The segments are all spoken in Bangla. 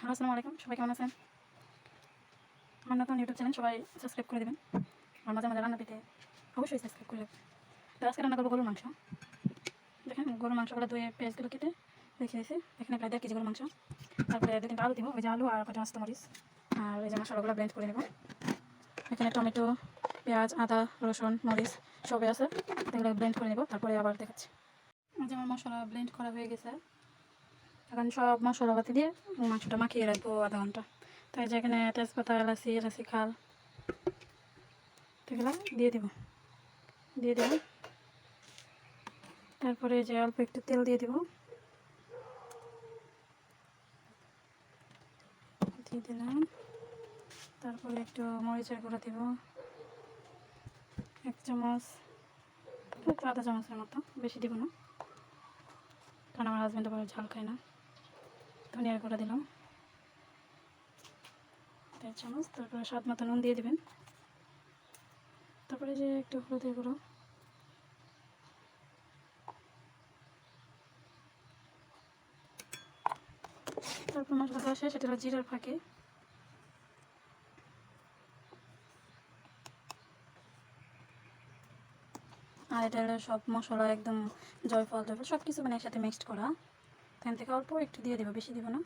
হ্যালো আসসালামু আলাইকুম। সবাই কেমন আছেন? আমার নতুন ইউটিউব চ্যানেল সবাই সাবস্ক্রাইব করে দেবেন। আর মাঝে মাঝে রান্না পেতে অবশ্যই সাবস্ক্রাইব করে দেবেন তো আজকে রান্না করব গরুর মাংস। দেখেন, গরুর মাংসগুলো ধুয়ে পেঁয়াজগুলো কেটে রেখে দিয়েছি। এখানে প্রায় দেড় কেজি গরুর মাংস। তারপরে দু আলু দিব, ওই যে আলু আর কটা আস্ত মরিচ। আর ওই যে মশলাগুলো ব্লেন্ড করে নেব। এখানে টমেটো, পেঁয়াজ, আদা, রসুন, মরিচ সবই আছে। এগুলো ব্লেন্ড করে নেব, তারপরে আবার দেখাচ্ছি। যে আমার মশলা ব্লেন্ড করা হয়ে গেছে এখন সব মশলা পাতি দিয়ে মাংসটা মাখিয়ে রাখব আধা ঘণ্টা। তাই যে এখানে তেজপাতা, এলাচি এলাচি খাল, এগুলো দিয়ে দিব। দিয়ে দেব তারপরে যে অল্প একটু তেল দিয়ে দিব। দিয়ে দিলাম। তারপরে একটু মরিচের গুঁড়ো দিব। এক চামচ আধা চামচের মতো, বেশি দিব না। কারণ আমার হাজব্যান্ড আবার ঝাল খায় না। ধনিয়ার গুঁড়া দিলাম। দেড় চামচ, তারপরে স্বাদ মতো নুন দিয়ে দেবেন। তারপরে যে একটু হলুদের গুঁড়ো। তারপর মশলা দেওয়া শেষ এটা হলো জিরার ফাঁকে। আর এটা সব মশলা একদম জয়ফল জয়ফল সব কিছু মানে একসাথে মিক্সড করা। এখান থেকে অল্প একটু দিয়ে দেবো, বেশি দিব না,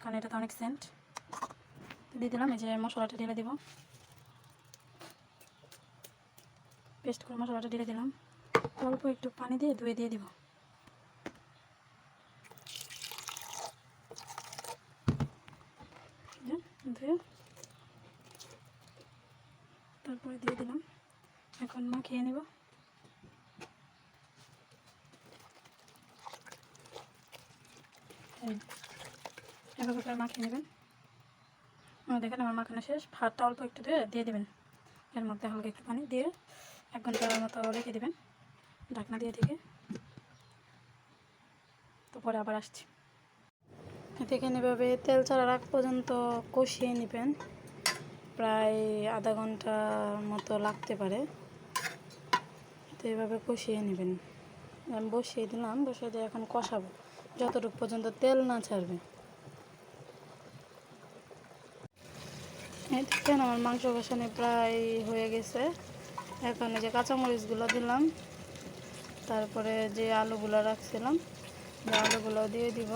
কারণ এটা তো অনেক সেন্ট দিয়ে দিলাম, এই যে মশলাটা ঢেলে দিব। পেস্ট করে মশলাটা ঢেলে দিলাম। অল্প একটু পানি দিয়ে ধুয়ে দিয়ে দিব। ধুয়ে তারপরে দিয়ে দিলাম। এখন মা খেয়ে নেব। এভাবে করে মাখিয়ে নেবেন। দেখেন আমার মাখানো শেষ। ভাতটা অল্প একটু দিয়ে দিয়ে দেবেন। এর মধ্যে হালকা একটু পানি দিয়ে এক ঘণ্টার মতো রেখে দেবেন। ঢাকনা দিয়ে থেকে তো পরে আবার আসছি। দেখেন এভাবে তেল ছাড়ার আগ পর্যন্ত কষিয়ে নেবেন। প্রায় আধা ঘণ্টার মতো লাগতে পারে। তো এভাবে কষিয়ে নেবেন। আমি বসিয়ে দিলাম, বসিয়ে দিয়ে এখন কষাবো। যতটুকু পর্যন্ত তেল না ছাড়বে। দেখেন আমার মাংস কষানো প্রায় হয়ে গেছে। এখন যে কাঁচামরিচগুলো দিলাম। তারপরে যে আলুগুলো রাখছিলাম, যে আলুগুলো দিয়ে দিব।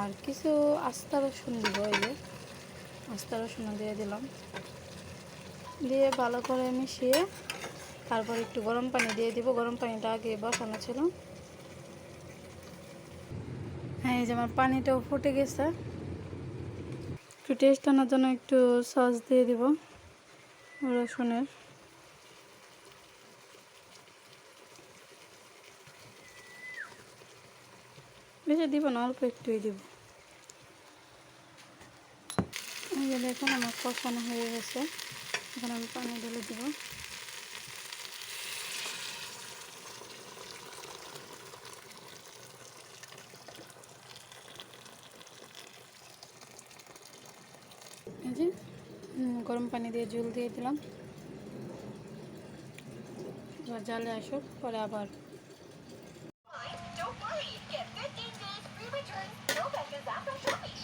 আর কিছু আস্তা রসুন দিব, এই যে আস্তা রসুন দিয়ে দিলাম। দিয়ে ভালো করে মিশিয়ে তারপর একটু গরম পানি দিয়ে দিব। গরম পানিটা আগে বসানো ছিল। হ্যাঁ এই যে আমার পানিটাও ফুটে গেছে। একটু টেস্ট আনার জন্য একটু সস দিয়ে দিব রসুনের। বেশি দিব না, অল্প একটুই দিব। এই যে দেখুন, আমার কষানো হয়ে গেছে। এখন আমি পানি ঢেলে দিব। যে গরম পানি দিয়ে জল দিয়ে দিলাম এবার জালে আসুক পরে আবার Don't worry, get 15 days free returns, no vendors after shopping.